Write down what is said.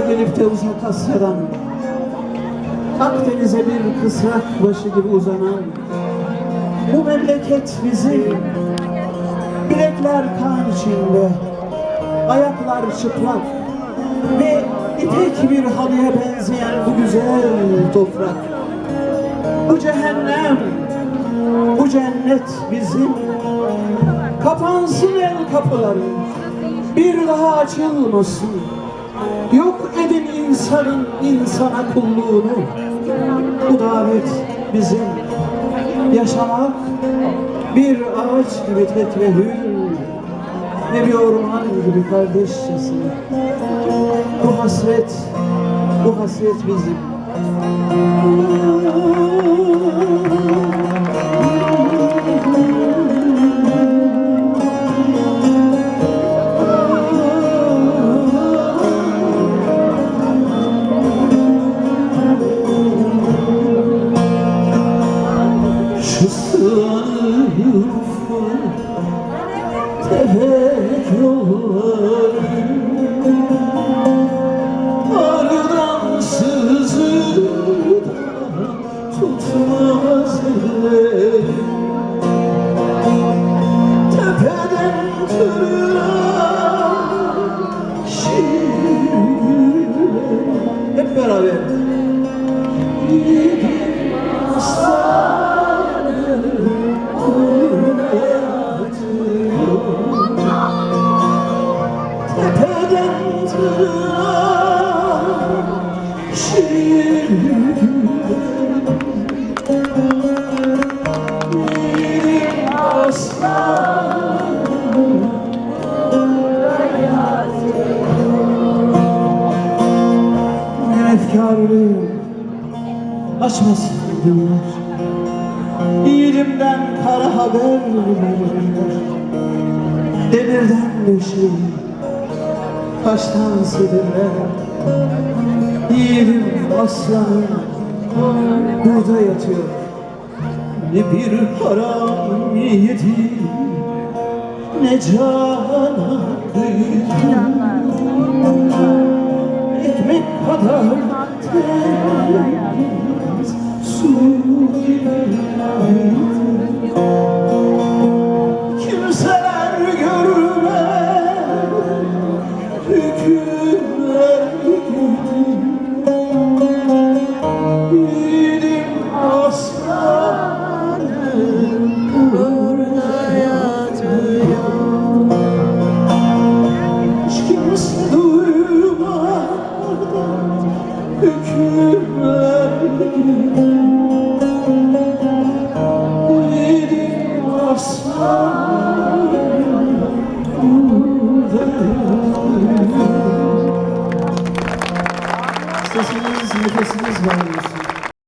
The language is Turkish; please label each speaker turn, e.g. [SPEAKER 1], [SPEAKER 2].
[SPEAKER 1] Aklına gelip de uzak Asya'dan Akdeniz'e bir kısrak başı gibi uzanan Bu memleket bizim Bilekler kan içinde Ayaklar çıplak Ve ipek bir halıya benzeyen bu güzel toprak. Bu cehennem Bu cennet bizim Kapansın el kapıları Bir daha açılmasın Yok edin insanın insana kulluğunu. Bu davet bizim Yaşamak bir ağaç gibi tek ve hür. Ve bir orman gibi kardeşçesine Bu hasret, bu hasret bizim Sınıfı tefek yolları Arıdan sızıdan tutmaz elleri Tepeden tırnağa şiirler Hep beraber Günefkarlıyım Açmasın günler kara haber Demirden döşeyi Taştan sedirler Yiğidim aslanım Burada yatıyor. Ne bir haram yedi Ne cana ekmek kadar temiz su gibi Sesiniz, nefesiniz var olsun.